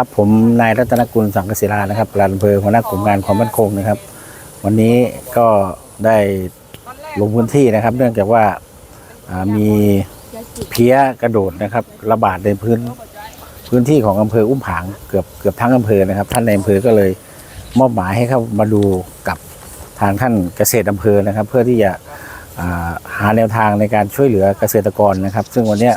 ครับผมนายรัตนกุลสังกศิลานะครับปลัดอำเภอหัวหน้ากลุ่มงานความมั่นคงนะครับ วันนี้ก็ได้ลงพื้นที่นะครับ เนื่องจากว่ามีเพี้ยกระโดดนะครับ ระบาดในพื้นพื้นที่ของอำเภออุ้มผางเกือบเกือบทั้งอำเภอนะครับ ท่านในอำเภอก็เลยมอบหมายให้เข้ามาดูกับทางท่านเกษตรอำเภอนะครับ เพื่อที่จะหาแนวทางในการช่วยเหลือเกษตรกรนะครับ ซึ่งวันนี้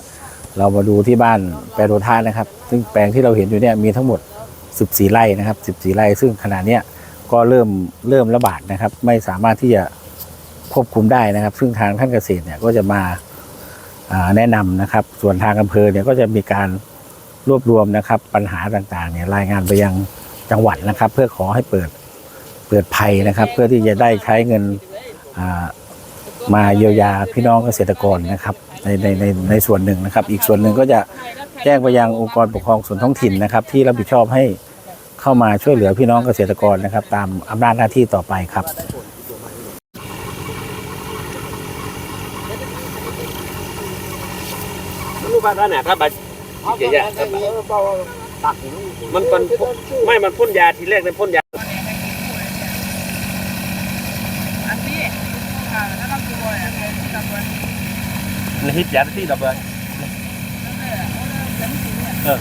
เรามาดูที่บ้านแปรโรธานะครับ ซึ่งแปลงที่เราเห็นอยู่เนี่ยมีทั้งหมด 14 ไร่นะครับ 14 ไร่ ซึ่งขณะเนี้ยก็เริ่มเริ่มระบาดนะครับ ไม่สามารถที่จะควบคุมได้นะครับ ซึ่งทางท่านเกษตรเนี่ยก็จะมาแนะนำนะครับ ส่วนทางอำเภอเนี่ยก็จะมีการรวบรวมนะครับ ปัญหาต่างๆเนี่ยรายงานไปยังจังหวัดนะครับ เพื่อขอให้เปิดเปิดภัยนะครับ เพื่อที่จะได้ใช้เงินอ มาเยียวยาพี่น้องเกษตรกรนะครับในในในในส่วนหนึ่งนะครับ อีกส่วนหนึ่งก็จะแจ้งไปยังองค์กรปกครองส่วนท้องถิ่นนะครับ ที่รับผิดชอบให้เข้ามาช่วยเหลือพี่น้องเกษตรกรนะครับ ตามอำนาจหน้าที่ต่อไปครับรู้บ้านท่านเนี่ยครับบัตรเกียร์มันมันไม่มันพ่นยาทีแรกเลยพ่นยา นี่ฮิตยาที่ดับเลยเออ